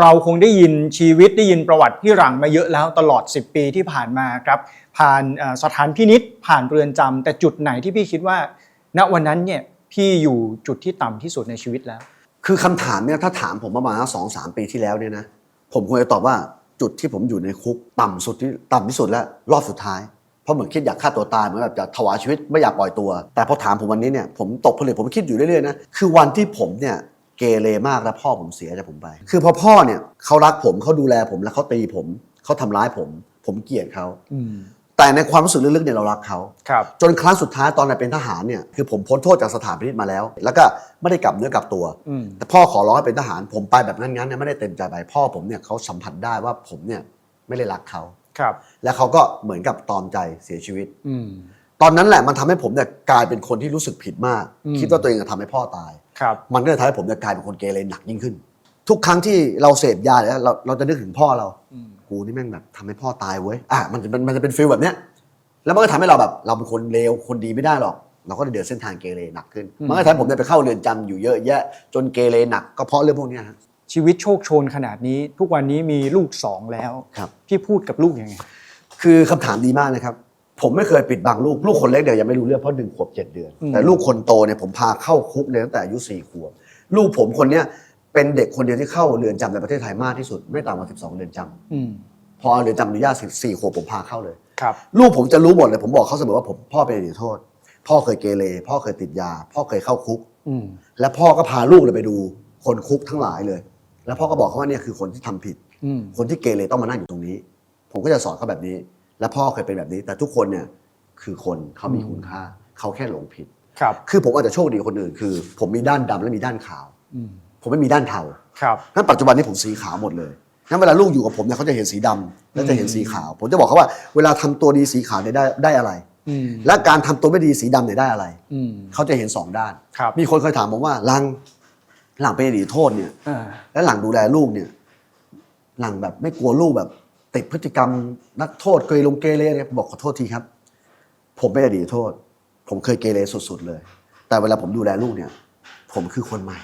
เราคงได้ยินชีวิตได้ยินประวัติพี่หลังมาเยอะแล้วตลอด 10 ปีที่ผ่านมาครับผ่านสถานพินิษผ่านเรือนจำแต่จุดไหนที่พี่คิดว่า ณวันนั้นเนี่ยพี่อยู่จุดที่ต่ำที่สุดในชีวิตแล้ว คือคำถามเนี่ยถ้าถามผมประมาณสองสามปีที่แล้วเนี่ยนะผมควรจะตอบว่าจุดที่ผมอยู่ในคุกต่ำสุดที่ต่ำที่สุดแล้วรอบสุดท้ายเพราะเหมือนคิดอยากฆ่าตัวตายเหมือนแบบจะถวายชีวิตไม่อยากปล่อยตัว แต่พอถามผมวันนี้เนี่ยผมตกผลึกผมคิดอยู่เรื่อยๆนะคือวันที่ผมเนี่ย เกเรมากแล้วพ่อผมเสียจากผมไป คือพอพ่อเนี่ยเขารักผมเขาดูแลผมแล้วเขาตีผมเขาทำร้ายผม ผมเกลียดเขาอืมแต่ในความรู้สึกลึกๆเนี่ยเรารักเขาครับจนครั้งสุดท้ายตอนนั้นเป็นทหารเนี่ยคือผมพ้นโทษจากสถานพินิจมาแล้ว แล้วก็ไม่ได้กลับเนื้อกลับตัวอืมแต่พ่อขอร้องให้เป็นทหาร ผมไปแบบงั้นๆเนี่ยไม่ได้เต็มใจไปพ่อผมเนี่ยเขาสัมผัสได้ว่าผมเนี่ยไม่ได้รักเขาครับ และเขาก็เหมือนกับตอมใจเสียชีวิตอืมตอนนั้นแหละมันทำให้ผมเนี่ยกลายเป็นคนที่รู้สึกผิดมากอืมคิดว่าตัวเองจะทำให้พ่อตายครับ มันก็เลยทำให้ผมเนี่ยกลายเป็นคนเกเรหนักยิ่งขึ้น ทุกครั้งที่เราเสพยาเนี่ยเราเราจะนึกถึงพ่อเราอืมกูนี่แม่งแบบทำให้พ่อตายเว้ยอะมันจะมันมันจะเป็นฟีลแบบเนี้ยแล้วมันก็ทำให้เราแบบ เราเป็นคนเลวคนดีไม่ได้หรอก เราก็เลยเดินเส้นทางเกเรหนักขึ้นมันก็ทำให้ผมเนี่ยไปเข้าเรือนจำอยู่เยอะแยะ จนเกเรหนักก็เพราะเรื่องพวกเนี้ยฮะ ชีวิตโชคโชนขนาดนี้ ทุกวันนี้มีลูกสองแล้ว ครับ พี่พูดกับลูกยังไง คือคำถามดีมากนะครับ ผมไม่เคยปิดบังลูก ลูกคนเล็กเดี๋ยวยังไม่รู้เรื่องเพราะหนึ่งขวบเจ็ดเดือนอืมแต่ลูกคนโตเนี่ยผมพาเข้าคุกเนี่ยตั้งแต่อายุสี่ขวบ ลูกผมคนเนี้ยเป็นเด็กคนเดียวที่เข้าเรือนจำในประเทศไทยมากที่สุด ไม่ต่ำกว่า12เรือนจำอืมพอเรือนจำอนุญาตสี่ขวบผมพาเข้าเลย ครับ ลูกผมจะรู้หมดเลย ผมบอกเขาเสมอว่าผมพ่อเป็นอดีตโทษ พ่อเคยเกเรพ่อเคยติดยา พ่อเคยเข้าคุก อืมและพ่อก็พาลูกเลยไปดูคนคุกทั้งหลายเลย แล้วพ่อก็บอกเขาว่าเนี่ยคือคนที่ทำผิด อืมคนที่เกเรต้องมานั่งอยู่ตรงนี้ ผมก็จะสอนเขาแบบนี้ และพ่อเคยเป็นแบบนี้ แต่ทุกคนเนี่ยคือคนเขามีคุณค่า เขาแค่หลงผิดครับ คือผมอาจจะโชคดีกว่าคนอื่นคือ ผมมีด้านดำและมีด้านขาวอืมผมไม่มีด้านเทาครับงั้นปัจจุบันนี้ผมสีขาวหมดเลยงั้นเวลาลูกอยู่กับผมเนี่ยเขาจะเห็นสีดำและจะเห็นสีขาว ผมจะบอกเขาว่า เวลาทำตัวดีสีขาวเนี่ยได้ได้อะไร อืมและการทำตัวไม่ดีสีดำเนี่ยได้อะไร อืม เขาจะเห็นสองด้าน ครับ มีคนเคยถามผมว่าหลังหลังเป็นอดีตโทษเนี่ย อ่า และหลังดูแลลูกเนี่ย หลังแบบไม่กลัวลูกแบบ ติดพฤติกรรมนักโทษเคยลงเกเรเนี่ยผมบอกขอโทษทีครับ ผมไม่อดีตโทษ ผมเคยเกเรสุดๆเลย แต่เวลาผมดูแลลูกเนี่ย ผมคือคนใหม่